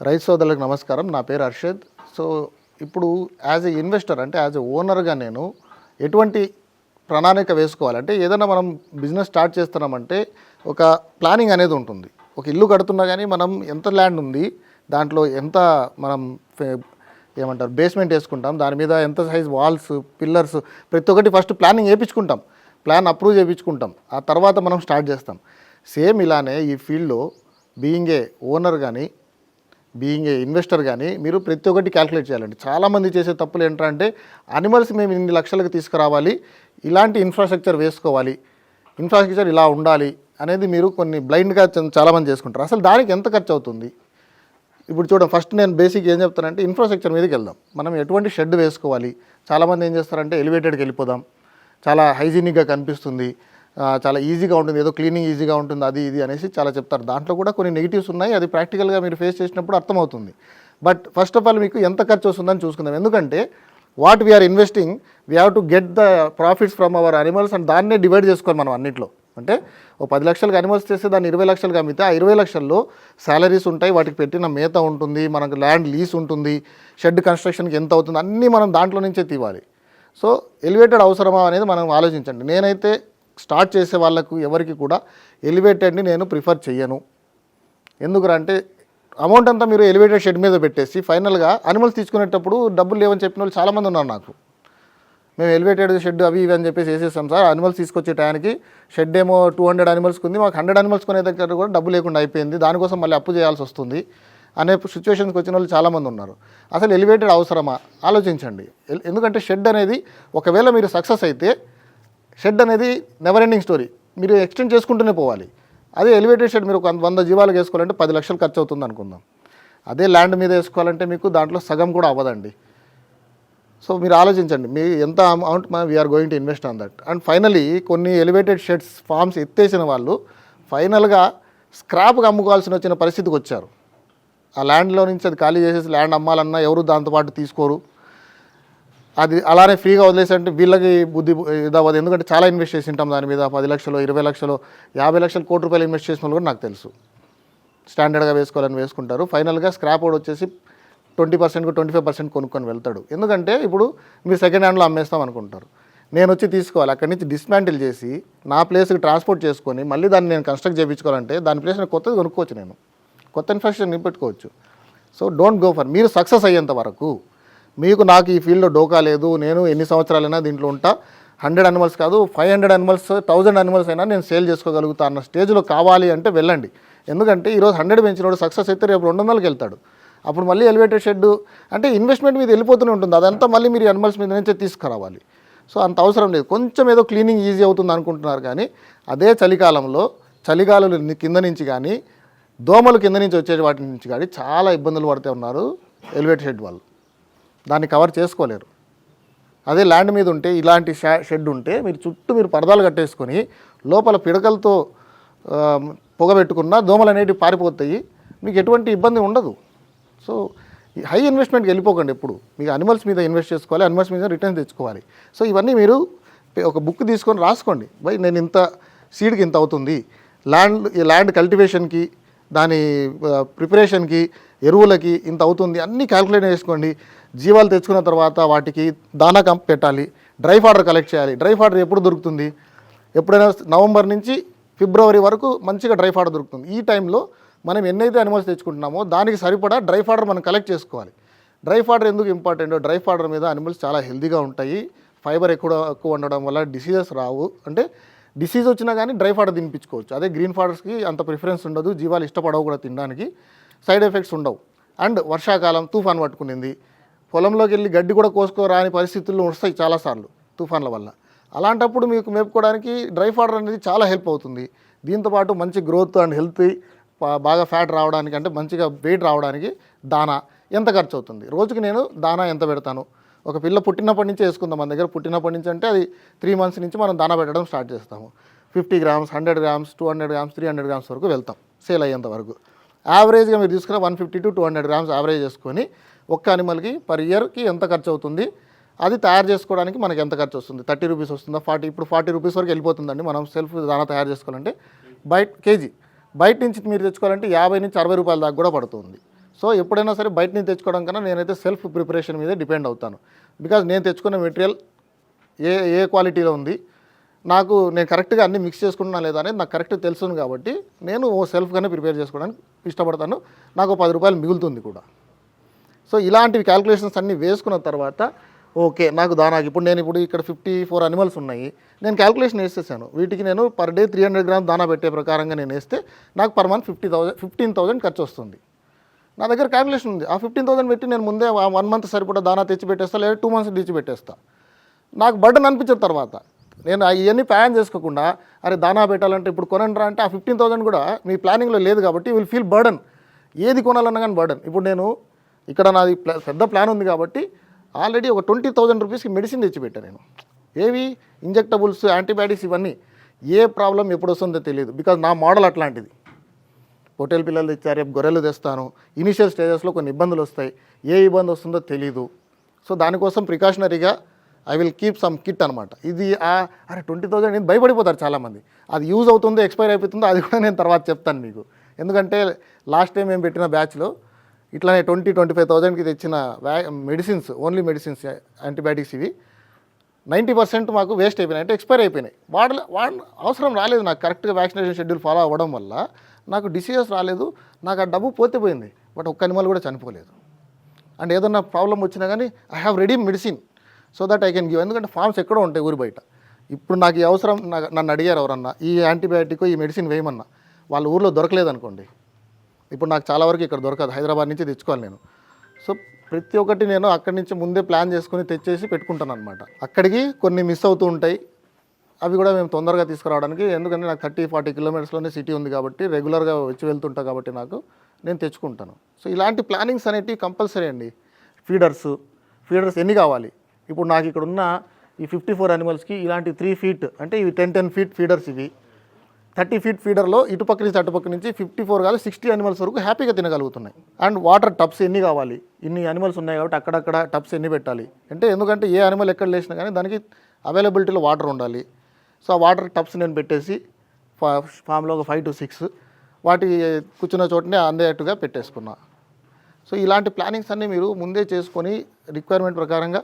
రైతు సోదరులకు నమస్కారం. నా పేరు అర్షద్. సో ఇప్పుడు యాజ్ ఎ ఇన్వెస్టర్ అంటే యాజ్ ఎ ఓనర్గా నేను ఎటువంటి ప్రణాళిక వేసుకోవాలంటే ఏదైనా మనం బిజినెస్ స్టార్ట్ చేస్తున్నామంటే ఒక ప్లానింగ్ అనేది ఉంటుంది. ఒక ఇల్లు కడుతున్నా కానీ మనం ఎంత ల్యాండ్ ఉంది దాంట్లో ఎంత మనం ఏమంటారు బేస్మెంట్ వేసుకుంటాం దాని మీద ఎంత సైజ్ వాల్స్ పిల్లర్స్ ప్రతి ఒక్కటి ఫస్ట్ ప్లానింగ్ వేయించుకుంటాం ప్లాన్ అప్రూవ్ చేయించుకుంటాం ఆ తర్వాత మనం స్టార్ట్ చేస్తాం. సేమ్ ఇలానే ఈ ఫీల్డ్లో బీయింగ్ ఏ ఓనర్ కానీ బీయింగ్ ఏ ఇన్వెస్టర్ కానీ మీరు ప్రతి ఒక్కటి క్యాలిక్యులేట్ చేయాలండి. చాలామంది చేసే తప్పులు ఏంటంటే అనిమల్స్ మేము ఇన్ని లక్షలకు తీసుకురావాలి ఇలాంటి ఇన్ఫ్రాస్ట్రక్చర్ వేసుకోవాలి ఇన్ఫ్రాస్ట్రక్చర్ ఇలా ఉండాలి అనేది మీరు కొన్ని బ్లైండ్గా చాలామంది చేసుకుంటారు. అసలు దానికి ఎంత ఖర్చు అవుతుంది? ఇప్పుడు చూడండి ఫస్ట్ నేను బేసిక్ ఏం చెప్తానంటే ఇన్ఫ్రాస్ట్రక్చర్ మీదకి వెళ్దాం. మనం ఎటువంటి షెడ్ వేసుకోవాలి? చాలామంది ఏం చేస్తారంటే ఎలివేటెడ్కి వెళ్ళిపోదాం. చాలా హైజీనిక్గా కనిపిస్తుంది. చాలా ఈజీగా ఉంటుంది. ఏదో క్లీనింగ్ ఈజీగా ఉంటుంది. అది ఇది అనేసి చాలా చెప్తారు. దాంట్లో కూడా కొన్ని నెగిటివ్స్ ఉన్నాయి. అది ప్రాక్టికల్గా మీరు ఫేస్ చేసినప్పుడు అర్థమవుతుంది. బట్ ఫస్ట్ ఆఫ్ ఆల్ మీకు ఎంత ఖర్చు వస్తుందని చూసుకుందాం. ఎందుకంటే what we're investing we have to get the profits from our animals and దాన్నే డివైడ్ చేసుకోవాలి మనం అన్నింటిలో. అంటే ఓ పది లక్షలకు అనిమల్స్ చేస్తే దాన్ని ఇరవై లక్షలకు అమ్మితే ఆ ఇరవై లక్షల్లో శాలరీస్ ఉంటాయి. వాటికి పెట్టిన మేత ఉంటుంది. మనకు ల్యాండ్ లీస్ ఉంటుంది. షెడ్ కన్స్ట్రక్షన్కి ఎంత అవుతుంది? అన్నీ మనం దాంట్లో నుంచే తీవాలి. సో ఎలివేటెడ్ అవసరమా అనేది మనం ఆలోచించండి. నేనైతే స్టార్ట్ చేసే వాళ్ళకు ఎవరికి కూడా ఎలివేటెడ్ని నేను ప్రిఫర్ చెయ్యను. ఎందుకంటే అమౌంట్ అంతా మీరు ఎలివేటెడ్ షెడ్ మీద పెట్టేసి ఫైనల్గా అనిమల్స్ తీసుకునేటప్పుడు డబ్బులు లేవని చెప్పిన వాళ్ళు చాలామంది ఉన్నారు నాకు. మేము ఎలివేటెడ్ షెడ్ అవి ఇవి అని చెప్పేసి వేసేస్తాం సార్. అనిమల్స్ తీసుకొచ్చే టయానికి షెడ్ ఏమో టూ హండ్రెడ్ అనిమల్స్కి ఉంది మాకు హండ్రెడ్ అనిమల్స్ కొనే దగ్గర కూడా డబ్బు లేకుండా అయిపోయింది. దానికోసం మళ్ళీ అప్పు చేయాల్సి వస్తుంది అనే సిచ్యువేషన్స్కి వచ్చిన వాళ్ళు చాలామంది ఉన్నారు. అసలు ఎలివేటెడ్ అవసరమా? ఆలోచించండి. ఎల్- ఎందుకంటే షెడ్ అనేది ఒకవేళ మీరు సక్సెస్ అయితే షెడ్ అనేది నెవర్ ఎండింగ్ స్టోరీ మీరు ఎక్స్టెండ్ చేసుకుంటూనే పోవాలి. అదే ఎలివేటెడ్ షెడ్ మీరు ఒక వంద జీవాలకు వేసుకోవాలంటే పది లక్షలు ఖర్చు అవుతుంది అనుకుందాం. అదే ల్యాండ్ మీద వేసుకోవాలంటే మీకు దాంట్లో సగం కూడా అవ్వదండి. సో మీరు ఆలోచించండి. మీ ఎంత amount we're going to invest on that and finally కొన్ని ఎలివేటెడ్ షెడ్స్ ఫార్మ్స్ ఎత్తేసిన వాళ్ళు ఫైనల్గా స్క్రాప్కి అమ్ముకోవాల్సిన వచ్చిన పరిస్థితికి వచ్చారు. ఆ ల్యాండ్లో నుంచి అది ఖాళీ చేసేసి ల్యాండ్ అమ్మాలన్నా ఎవరు దాంతోపాటు తీసుకోరు. అది అలానే ఫ్రీగా వదిలేసంటే వీళ్ళకి బుద్ధి ఇదవ్వదు. ఎందుకంటే చాలా ఇన్వెస్ట్ చేసి ఉంటాం దాని మీద. పది లక్షలు ఇరవై లక్షలు యాభై లక్షలు కోటి రూపాయలు ఇన్వెస్ట్ చేసిన కూడా నాకు తెలుసు. స్టాండర్డ్గా వేసుకోవాలని వేసుకుంటారు. ఫైనల్గా స్క్రాప్ అవుట్ వచ్చేసి ట్వంటీ పర్సెంట్కి ట్వంటీ ఫైవ్ పర్సెంట్ కొనుక్కొని వెళ్తాడు. ఎందుకంటే ఇప్పుడు మీరు సెకండ్ హ్యాండ్లో అమ్మేస్తాం అనుకుంటారు. నేను వచ్చి తీసుకోవాలి. అక్కడి నుంచి డిస్మాంటిల్ చేసి నా ప్లేస్కి ట్రాన్స్పోర్ట్ చేసుకొని మళ్ళీ దాన్ని నేను కన్స్ట్రక్ట్ చేయించుకోవాలంటే దాని ప్లేస్ నేను కొత్తది కొనుక్కోవచ్చు నేను. కొత్త ఇన్ఫ్రాస్ట్రక్చర్ నింపెట్టుకోవచ్చు. సో డోంట్ గో ఫర్ మీరు సక్సెస్ అయ్యేంత వరకు మీకు నాకు ఈ ఫీల్డ్లో డోకా లేదు నేను ఎన్ని సంవత్సరాలైనా దీంట్లో ఉంటా. హండ్రెడ్ అనిమల్స్ కాదు five hundred animals thousand animals అయినా నేను సేల్ చేసుకోగలుగుతా అన్న స్టేజ్లో కావాలి అంటే వెళ్ళండి. ఎందుకంటే ఈరోజు హండ్రెడ్ పెంచినోడు సక్సెస్ అయితే రేపు రెండు వందలకి వెళ్తాడు. అప్పుడు మళ్ళీ ఎలివేటెడ్ షెడ్ అంటే ఇన్వెస్ట్మెంట్ మీద వెళ్ళిపోతూనే ఉంటుంది. అదంతా మళ్ళీ మీరు అనిమల్స్ మీద నుంచే తీసుకురావాలి. సో అంత అవసరం లేదు. కొంచెం ఏదో క్లీనింగ్ ఈజీ అవుతుంది అనుకుంటున్నారు కానీ అదే చలికాలంలో చలిగాలులు కింద నుంచి కానీ దోమలు కింద నుంచి వచ్చే వాటి నుంచి కానీ చాలా ఇబ్బందులు పడుతూ ఉన్నారు ఎలివేటెడ్ షెడ్ వాళ్ళు. దాన్ని కవర్ చేసుకోలేరు. అదే ల్యాండ్ మీద ఉంటే ఇలాంటి షా- షెడ్ ఉంటే మీరు చుట్టూ మీరు పరదాలు కట్టేసుకొని లోపల పిడకలతో పొగబెట్టుకున్న పొగ దోమలు అనేటివి పారిపోతాయి. మీకు ఎటువంటి ఇబ్బంది ఉండదు. సో ఈ హై ఇన్వెస్ట్మెంట్కి వెళ్ళిపోకండి ఎప్పుడు. మీకు అనిమల్స్ మీద ఇన్వెస్ట్ చేసుకోవాలి అనిమల్స్ మీద రిటర్న్ తెచ్చుకోవాలి. సో ఇవన్నీ మీరు ఒక బుక్ తీసుకొని రాసుకోండి. బై నేను ఇంత సీడ్కి ఇంత అవుతుంది. ల్యాండ్ ఈ ల్యాండ్ కల్టివేషన్కి దాని ప్రిపరేషన్కి ఎరువులకి ఇంత అవుతుంది అన్నీ క్యాల్కులేట్ చేసుకోండి. జీవాలు తెచ్చుకున్న తర్వాత వాటికి దానా కంప్ పెట్టాలి. డ్రై ఫాడర్ కలెక్ట్ చేయాలి. డ్రై ఫాడర్ ఎప్పుడు దొరుకుతుంది? ఎప్పుడైనా నవంబర్ నుంచి ఫిబ్రవరి వరకు మంచిగా డ్రై ఫాడర్ దొరుకుతుంది. ఈ టైంలో మనం ఎన్నైతే అనిమల్స్ తెచ్చుకుంటున్నామో దానికి సరిపడా డ్రై ఫాడర్ మనం కలెక్ట్ చేసుకోవాలి. డ్రై ఫాడర్ ఎందుకు ఇంపార్టెంట్ డ్రై ఫాడర్ మీద అనిమల్స్ చాలా హెల్దీగా ఉంటాయి. ఫైబర్ ఎక్కువ ఎక్కువ ఉండడం వల్ల డిసీజెస్ రావు. అంటే డిసీజ్ వచ్చినా కానీ డ్రై ఫాడర్ తినిపించుకోవచ్చు. అదే గ్రీన్ ఫాడర్స్కి అంత ప్రిఫరెన్స్ ఉండదు. జీవాలు ఇష్టపడవు కూడా తినడానికి. సైడ్ ఎఫెక్ట్స్ ఉండవు. అండ్ వర్షాకాలం తుఫాన్ పట్టుకునింది. పొలంలోకి వెళ్ళి గడ్డి కూడా కోసుకోరాని పరిస్థితుల్లో వస్తాయి చాలాసార్లు తుఫాన్ల వల్ల. అలాంటప్పుడు మీకు మేపుకోవడానికి డ్రై ఫాడర్ అనేది చాలా హెల్ప్ అవుతుంది. దీంతోపాటు మంచి గ్రోత్ అండ్ హెల్త్ బాగా ఫ్యాట్ రావడానికి అంటే మంచిగా వెయిట్ రావడానికి దానా ఎంత ఖర్చు అవుతుంది రోజుకి నేను దానా ఎంత పెడతాను? ఒక పిల్ల పుట్టినప్పటి నుంచి వేసుకుందాం. మన దగ్గర పుట్టినప్పటి నుంచి అంటే అది త్రీ మంత్స్ నుంచి మనం దాన పెట్టడం స్టార్ట్ చేస్తాము. Fifty grams hundred grams two hundred grams three hundred grams వరకు వెళ్తాం. సేల్ అయ్యేంత వరకు. యావరేజ్గా మీరు తీసుకున్న one fifty to two hundred grams average చేసుకొని ఒక్క అనిమల్కి పర్ ఇయర్కి ఎంత ఖర్చు అవుతుంది? అది తయారు చేసుకోవడానికి మనకి ఎంత ఖర్చు వస్తుంది? థర్టీ రూపీస్ వస్తుందా? ఫార్టీ ఇప్పుడు ఫార్టీ రూపీస్ వరకు వెళ్ళిపోతుందండి. మనం సెల్ఫ్ దానా తయారు చేసుకోవాలంటే బయట కేజీ. బయట నుంచి మీరు తెచ్చుకోవాలంటే యాభై నుంచి అరవై రూపాయల దాకా కూడా పడుతుంది. సో ఎప్పుడైనా సరే బయట నుంచి తెచ్చుకోవడం కన్నా నేనైతే సెల్ఫ్ ప్రిపరేషన్ మీదే డిపెండ్ అవుతాను. బికాజ్ నేను తెచ్చుకున్న మెటీరియల్ ఏ ఏ క్వాలిటీలో ఉంది నాకు నేను కరెక్ట్గా అన్ని మిక్స్ చేసుకుంటున్నా లేదా అనేది నాకు కరెక్ట్ తెలుసును కాబట్టి నేను ఓ సెల్ఫ్గానే ప్రిపేర్ చేసుకోవడానికి ఇష్టపడతాను. నాకు పది రూపాయలు మిగులుతుంది కూడా. సో ఇలాంటివి క్యాల్కులేషన్స్ అన్నీ వేసుకున్న తర్వాత ఓకే నాకు దానాకి ఇప్పుడు నేను ఇప్పుడు ఇక్కడ ఫిఫ్టీ ఫోర్ అనిమల్స్ ఉన్నాయి. నేను క్యాల్కులేషన్ వేసేసాను. వీటికి నేను per day three hundred grams దానా పెట్టే ప్రకారంగా నేను వేస్తే నాకు per month fifty thousand fifteen thousand ఖర్చు వస్తుంది. నా దగ్గర క్యాల్కులేషన్ ఉంది. ఆ ఫిఫ్టీన్ థౌసండ్ పెట్టి నేను ముందే వన్ మంత్ సరిపడా దానా తెచ్చి పెట్టేస్తా లేదా టూ మంత్స్ తెచ్చి పెట్టేస్తా. నాకు బర్డన్ అనిపించిన తర్వాత. నేను అవన్నీ ప్లాన్ చేసుకోకుండా అరే దానా పెట్టాలంటే ఇప్పుడు కొనండిరా అంటే ఆ ఫిఫ్టీన్ థౌసండ్ కూడా మీ ప్లానింగ్లో లేదు కాబట్టి విల్ ఫీల్ బర్డన్ ఏది కొనాలన్నా కానీ బర్డన్ ఇప్పుడు నేను ఇక్కడ నాది ప్లా- పెద్ద ప్లాన్ ఉంది కాబట్టి ఆల్రెడీ ఒక ట్వంటీ థౌసండ్ రూపీస్కి మెడిసిన్ తెచ్చిపెట్టాను నేను. ఏవి? ఇంజెక్టబుల్స్ యాంటీబయాటిక్స్ ఇవన్నీ. ఏ ప్రాబ్లం ఎప్పుడు వస్తుందో తెలియదు. బికాజ్ నా మోడల్ అట్లాంటిది. పొట్టేలు పిల్లలు తెచ్చారు రేపు గొర్రెలు తెస్తాను. ఇనిషియల్ స్టేజెస్లో కొన్ని ఇబ్బందులు వస్తాయి. ఏ ఇబ్బంది వస్తుందో తెలీదు. సో దానికోసం ప్రికాషనరీగా I will keep some kit అనమాట ఇది ఆ అరే ట్వంటీ థౌజండ్ ఇది భయపడిపోతారు చాలామంది. అది యూజ్ అవుతుందో ఎక్స్పైర్ అయిపోతుందో అది కూడా నేను తర్వాత చెప్తాను మీకు. ఎందుకంటే లాస్ట్ టైం మేము పెట్టిన బ్యాచ్లో ఇట్లానే ట్వంటీ ట్వంటీ ఫైవ్ థౌజండ్కి తెచ్చిన వ్యా మెడిసిన్స్ ఓన్లీ మెడిసిన్స్ యాంటీబయాటిక్స్ ఇవి. నైంటీ పర్సెంట్ మాకు వేస్ట్ అయిపోయినాయి. అంటే ఎక్స్పైర్ అయిపోయినాయి. వాడ వాడ అవసరం రాలేదు నాకు. కరెక్ట్గా వ్యాక్సినేషన్ షెడ్యూల్ ఫాలో అవ్వడం వల్ల నాకు డిసీజెస్ రాలేదు నాకు ఆ డబ్బు పోతే పోయింది బట్ ఒక్క అనిమల్ కూడా చనిపోలేదు. అండ్ ఏదన్నా ప్రాబ్లం వచ్చినా కానీ I have ready medicine so that I can give ఎందుకంటే ఫార్మ్స్ ఎక్కడో ఉంటాయి ఊరి బయట. ఇప్పుడు నాకు ఈ అవసరం నాకు నన్ను అడిగారు ఎవరన్నా ఈ యాంటీబయాటిక్ ఈ మెడిసిన్ వేయమన్నా వాళ్ళ ఊర్లో దొరకలేదు అనుకోండి. ఇప్పుడు నాకు చాలా వరకు ఇక్కడ దొరకదు హైదరాబాద్ నుంచి తెచ్చుకోవాలి నేను. సో ప్రతి ఒక్కటి నేను అక్కడి నుంచి ముందే ప్లాన్ చేసుకుని తెచ్చేసి పెట్టుకుంటాను అనమాట అక్కడికి కొన్ని మిస్ అవుతూ ఉంటాయి. అవి కూడా మేము తొందరగా తీసుకురావడానికి ఎందుకంటే నాకు థర్టీ ఫార్టీ కిలోమీటర్స్లోనే సిటీ ఉంది కాబట్టి రెగ్యులర్గా వచ్చి వెళ్తుంటా కాబట్టి నాకు నేను తెచ్చుకుంటాను. సో ఇలాంటి ప్లానింగ్స్ అనేటివి కంపల్సరీ అండి. ఫీడర్స్ ఫీడర్స్ ఎన్ని కావాలి? ఇప్పుడు నాకు ఇక్కడ ఉన్న ఈ ఫిఫ్టీ ఫోర్ అనిమల్స్కి ఇలాంటి త్రీ ఫీట్ అంటే ఇవి టెన్ టెన్ ఫీట్ ఫీడర్స్ ఇవి. థర్టీ ఫీట్ ఫీడర్లో ఇటుపక్క నుంచి అటుపక్క నుంచి ఫిఫ్టీ ఫోర్ కాదు సిక్స్టీ అనిమల్స్ వరకు హ్యాపీగా తినగలుగుతున్నాయి. అండ్ వాటర్ టబ్స్ ఎన్ని కావాలి? ఇన్ని అనిమల్స్ ఉన్నాయి కాబట్టి అక్కడక్కడ టబ్స్ ఎన్ని పెట్టాలి? అంటే ఎందుకంటే ఏ అనిమల్ ఎక్కడ లేచినా కానీ దానికి అవైలబిలిటీలో వాటర్ ఉండాలి. సో ఆ వాటర్ టబ్స్ నేను పెట్టేసి ఫా ఫామ్లో ఒక ఫైవ్ టు సిక్స్ వాటి కూర్చున్న చోటనే అందేటట్టుగా పెట్టేసుకున్నా. సో ఇలాంటి ప్లానింగ్స్ అన్నీ మీరు ముందే చేసుకొని రిక్వైర్మెంట్ ప్రకారంగా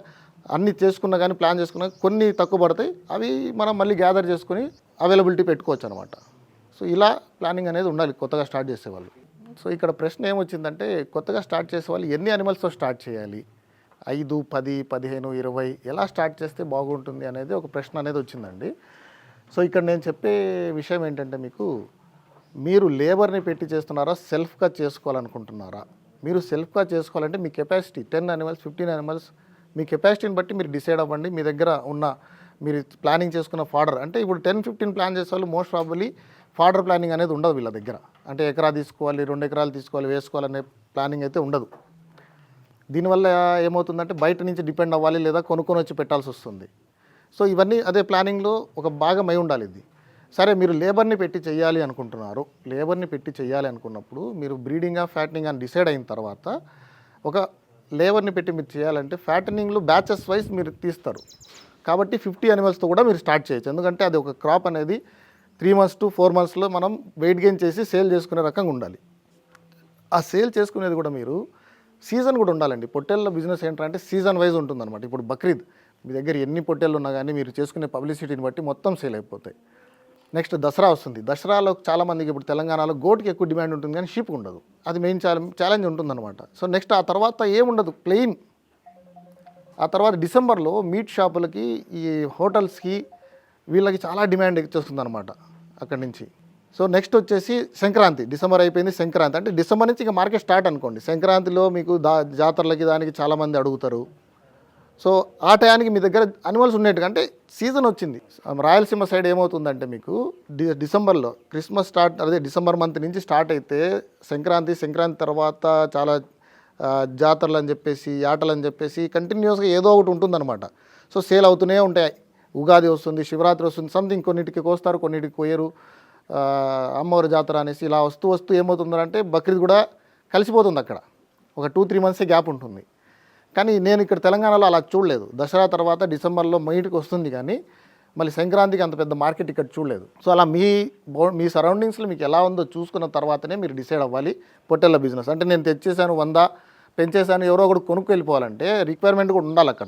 అన్నీ చేసుకున్నా కానీ ప్లాన్ చేసుకున్నా కొన్ని తక్కువ పడతాయి అవి మనం మళ్ళీ గ్యాదర్ చేసుకొని అవైలబిలిటీ పెట్టుకోవచ్చు అనమాట సో ఇలా ప్లానింగ్ అనేది ఉండాలి కొత్తగా స్టార్ట్ చేసేవాళ్ళు. సో ఇక్కడ ప్రశ్న ఏమొచ్చిందంటే కొత్తగా స్టార్ట్ చేసే వాళ్ళు ఎన్ని అనిమల్స్తో స్టార్ట్ చేయాలి? ఐదు పది పదిహేను ఇరవై ఎలా స్టార్ట్ చేస్తే బాగుంటుంది అనేది ఒక ప్రశ్న అనేది వచ్చిందండి. సో ఇక్కడ నేను చెప్పే విషయం ఏంటంటే మీకు మీరు లేబర్ని పెట్టి చేస్తున్నారా సెల్ఫ్గా చేసుకోవాలనుకుంటున్నారా? మీరు సెల్ఫ్గా చేసుకోవాలంటే మీ capacity ten animals fifteen animals మీ కెపాసిటీని బట్టి మీరు డిసైడ్ అవ్వండి. మీ దగ్గర ఉన్న మీరు ప్లానింగ్ చేసుకున్న ఫాడర్ అంటే ఇప్పుడు టెన్ ఫిఫ్టీన్ ప్లాన్ చేసే వాళ్ళు మోస్ట్ ప్రాబబ్లీ ఫాడర్ ప్లానింగ్ అనేది ఉండదు వీళ్ళ దగ్గర. అంటే ఎకరా తీసుకోవాలి రెండు ఎకరాలు తీసుకోవాలి వేసుకోవాలనే ప్లానింగ్ అయితే ఉండదు. దీనివల్ల ఏమవుతుందంటే బయట నుంచి డిపెండ్ అవ్వాలి లేదా కొనుక్కొని వచ్చి పెట్టాల్సి వస్తుంది. సో ఇవన్నీ అదే ప్లానింగ్లో ఒక భాగం అయి ఉండాలి ఇది. సరే మీరు లేబర్ని పెట్టి చేయాలి అనుకుంటున్నారు. లేబర్ని పెట్టి చేయాలి అనుకున్నప్పుడు మీరు బ్రీడింగ్ ఫ్యాటనింగ్ అని డిసైడ్ అయిన తర్వాత ఒక లేబర్ని పెట్టి మీరు చేయాలంటే ఫ్యాటనింగ్లో బ్యాచెస్ వైజ్ మీరు తీస్తారు. కాబట్టి ఫిఫ్టీ అనిమల్స్తో కూడా మీరు స్టార్ట్ చేయొచ్చు. ఎందుకంటే అది ఒక క్రాప్ అనేది త్రీ మంత్స్ టు ఫోర్ మంత్స్లో మనం వెయిట్ గెయిన్ చేసి సేల్ చేసుకునే రకంగా ఉండాలి. ఆ సేల్ చేసుకునేది కూడా మీరు సీజన్ కూడా ఉండాలండి. పొట్టేళ్ళ బిజినెస్ ఏంటంటే సీజన్ వైజ్ ఉంటుందన్నమాట. ఇప్పుడు బక్రీద్ మీ దగ్గర ఎన్ని పొట్టేళ్ళు ఉన్నా కానీ మీరు చేసుకునే పబ్లిసిటీని బట్టి మొత్తం సేల్ అయిపోతాయి. నెక్స్ట్ దసరా వస్తుంది. దసరాలో చాలామందికి ఇప్పుడు తెలంగాణలో గోటుకి ఎక్కువ డిమాండ్ ఉంటుంది కానీ షీప్ ఉండదు. అది మెయిన్ ఛాలెంజ్ ఉంటుందన్నమాట. సో నెక్స్ట్ ఆ తర్వాత ఏముండదు ప్లెయిన్ ఆ తర్వాత డిసెంబర్లో మీట్ షాపులకి ఈ హోటల్స్కి వీళ్ళకి చాలా డిమాండ్ వచ్చేస్తుంది అనమాట అక్కడి నుంచి. సో నెక్స్ట్ వచ్చేసి సంక్రాంతి. డిసెంబర్ అయిపోయింది సంక్రాంతి. అంటే డిసెంబర్ నుంచి ఇక మార్కెట్ స్టార్ట్ అనుకోండి. సంక్రాంతిలో మీకు దా జాతరలకి దానికి చాలామంది అడుగుతారు. సో ఆ టయానికి మీ దగ్గర అనిమల్స్ ఉన్నట్టుగా అంటే సీజన్ వచ్చింది. రాయలసీమ సైడ్ ఏమవుతుందంటే మీకు డి డిసెంబర్లో క్రిస్మస్ స్టార్ట్ అదే డిసెంబర్ మంత్ నుంచి స్టార్ట్ అయితే సంక్రాంతి సంక్రాంతి తర్వాత చాలా జాతరలు అని చెప్పేసి ఆటలు అని చెప్పేసి కంటిన్యూస్గా ఏదో ఒకటి ఉంటుందన్నమాట. సో సేల్ అవుతూనే ఉంటాయి. ఉగాది వస్తుంది శివరాత్రి వస్తుంది సంథింగ్ కొన్నిటికి కోస్తారు కొన్నిటికి కోయరు అమ్మవారి జాతర అనేసి ఇలా వస్తూ వస్తూ ఏమవుతుందంటే బక్రీద్ కూడా కలిసిపోతుంది అక్కడ. ఒక టూ త్రీ మంత్సే గ్యాప్ ఉంటుంది. కానీ నేను ఇక్కడ తెలంగాణలో అలా చూడలేదు. దసరా తర్వాత డిసెంబర్లో మైటికి వస్తుంది కానీ మళ్ళీ సంక్రాంతికి అంత పెద్ద మార్కెట్ ఇక్కడ చూడలేదు. సో అలా మీ బో- మీ సరౌండింగ్స్లో మీకు ఎలా ఉందో చూసుకున్న తర్వాతనే మీరు డిసైడ్ అవ్వాలి పొట్టెళ్ళ బిజినెస్. అంటే నేను తెచ్చేసాను వంద పెంచేసాను ఎవరో ఒకటి కొనుక్కు వెళ్ళిపోవాలంటే రిక్వైర్మెంట్ కూడా ఉండాలి అక్కడ.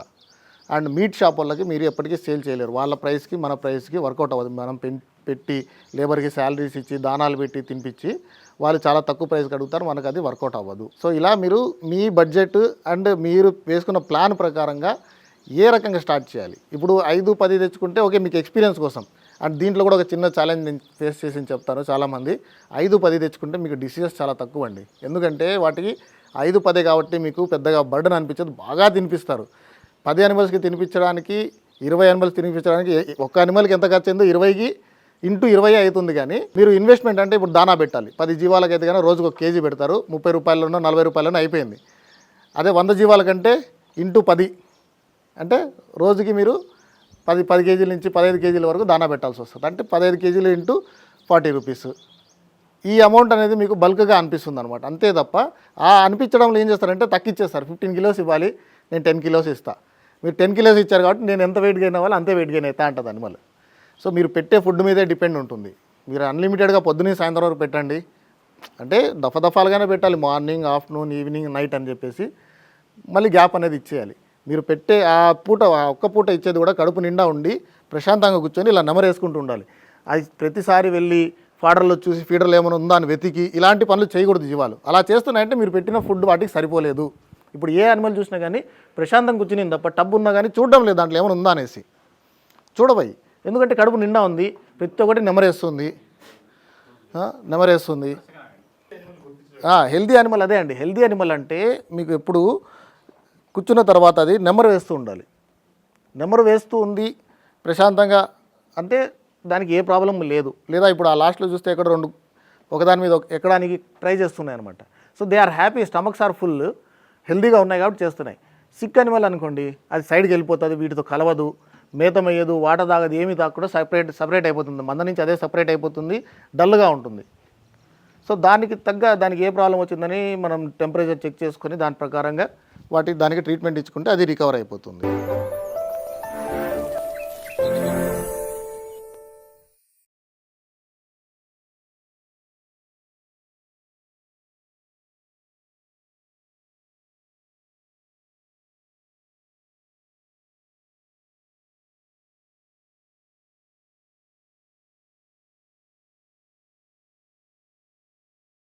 అండ్ మీట్ షాప్ వాళ్ళకి మీరు ఎప్పటికీ సేల్ చేయలేరు. వాళ్ళ ప్రైస్కి మన ప్రైస్కి వర్కౌట్ అవ్వదు. మనం పెన్- పెట్టి లేబర్కి శాలరీస్ ఇచ్చి దానాలు పెట్టి తినిపించి వాళ్ళు చాలా తక్కువ ప్రైస్కి అడుగుతారు మనకు అది వర్కౌట్ అవ్వదు. సో ఇలా మీరు మీ బడ్జెట్ అండ్ మీరు వేసుకున్న ప్లాన్ ప్రకారంగా ఏ రకంగా స్టార్ట్ చేయాలి? ఇప్పుడు ఐదు పది తెచ్చుకుంటే ఓకే మీకు ఎక్స్పీరియన్స్ కోసం. అండ్ దీంట్లో కూడా ఒక చిన్న ఛాలెంజ్ నేను ఫేస్ చేసి చెప్తాను చాలామంది. ఐదు పది తెచ్చుకుంటే మీకు డిసీజెస్ చాలా తక్కువ అండి. ఎందుకంటే వాటికి ఐదు పదే కాబట్టి మీకు పెద్దగా బర్డన్ అనిపించదు బాగా తినిపిస్తారు. పది అనిమల్స్కి తినిపించడానికి ఇరవై అనిమల్స్ తినిపించడానికి ఒక్క అనిమల్కి ఎంత ఖర్చు అయిందో ఇరవైకి ఇంటూ ఇరవై అవుతుంది కానీ మీరు ఇన్వెస్ట్మెంట్ అంటే ఇప్పుడు దానా పెట్టాలి. పది జీవాలకు అయితే కానీ రోజుకు ఒక కేజీ పెడతారు. ముప్పై రూపాయలనో నలభై రూపాయలనో అయిపోయింది. అదే వంద జీవాల కంటే ఇంటూ పది. అంటే రోజుకి మీరు పది పది కేజీల నుంచి పదహైదు కేజీల వరకు దానా పెట్టాల్సి వస్తుంది. అంటే పదహైదు కేజీలు ఇంటూ ఫార్టీ రూపీస్. ఈ అమౌంట్ అనేది మీకు బల్క్గా అనిపిస్తుంది అనమాట అంతే తప్ప ఆ అనిపించడంలో ఏం చేస్తారంటే తగ్గిచ్చేస్తారు. ఫిఫ్టీన్ కిలోస్ ఇవ్వాలి. నేను టెన్ కిలోస్ ఇస్తా. మీరు టెన్ కిలోస్ ఇచ్చారు కాబట్టి నేను ఎంత వెయిట్ గెయిన్ అవ్వాలి అంతే వెయిట్ గెయిన్ అవుతా అంటుంది అనిమల్ సో మీరు పెట్టే ఫుడ్ మీదే డిపెండ్ ఉంటుంది. మీరు అన్లిమిటెడ్గా పొద్దున్నే సాయంత్రం వరకు పెట్టండి. అంటే దఫ దఫాలుగానే పెట్టాలి. మార్నింగ్ ఆఫ్టర్నూన్ ఈవినింగ్ నైట్ అని చెప్పేసి మళ్ళీ గ్యాప్ అనేది ఇచ్చేయాలి. మీరు పెట్టే ఆ పూట ఆ ఒక్క పూట ఇచ్చేది కూడా కడుపు నిండా ఉండి ప్రశాంతంగా కూర్చొని ఇలా నెమరేసుకుంటూ ఉండాలి. అది ప్రతిసారి వెళ్ళి ఫాడర్లో చూసి ఫీడర్లు ఏమైనా ఉందా అని వెతికి ఇలాంటి పనులు చేయకూడదు జీవాలు. అలా చేస్తున్నాయంటే మీరు పెట్టిన ఫుడ్ వాటికి సరిపోలేదు. ఇప్పుడు ఏ అనిమల్ చూసినా కానీ ప్రశాంతంగా కూర్చుని తప్ప టబ్ ఉన్నా కానీ చూడడం లేదు దాంట్లో ఏమైనా ఉందా అనేసి. చూడబోయి. ఎందుకంటే కడుపు నిండా ఉంది ప్రతి ఒక్కటి నెమరేస్తుంది. నెమరేస్తుంది. హెల్దీ యానిమల్ అదే అండి. హెల్దీ యానిమల్ అంటే మీకు ఎప్పుడు కూర్చున్న తర్వాత అది నెమరు వేస్తూ ఉండాలి. నెమరు వేస్తూ ఉంది ప్రశాంతంగా అంటే దానికి ఏ ప్రాబ్లం లేదు. లేదా ఇప్పుడు ఆ లాస్ట్లో చూస్తే ఎక్కడ రెండు ఒకదాని మీద ఒక- ఎక్కడానికి ట్రై చేస్తున్నాయి అనమాట so they are happy stomachs are full హెల్దీగా ఉన్నాయి కాబట్టి చేస్తున్నాయి. సిక్ అనిమల్ అనుకోండి అది సైడ్కి వెళ్ళిపోతుంది వీటితో కలవదు. మేతమయ్యదు వాట తాగదు ఏమీ తాగకుండా సపరేట్ సపరేట్ అయిపోతుంది. మంద నుంచి అదే సపరేట్ అయిపోతుంది డల్గా ఉంటుంది. సో దానికి తగ్గ దానికి ఏ ప్రాబ్లం వచ్చిందని మనం టెంపరేచర్ చెక్ చేసుకొని దాని ప్రకారంగా వాటికి దానికి ట్రీట్మెంట్ ఇచ్చుకుంటే అది రికవర్ అయిపోతుంది.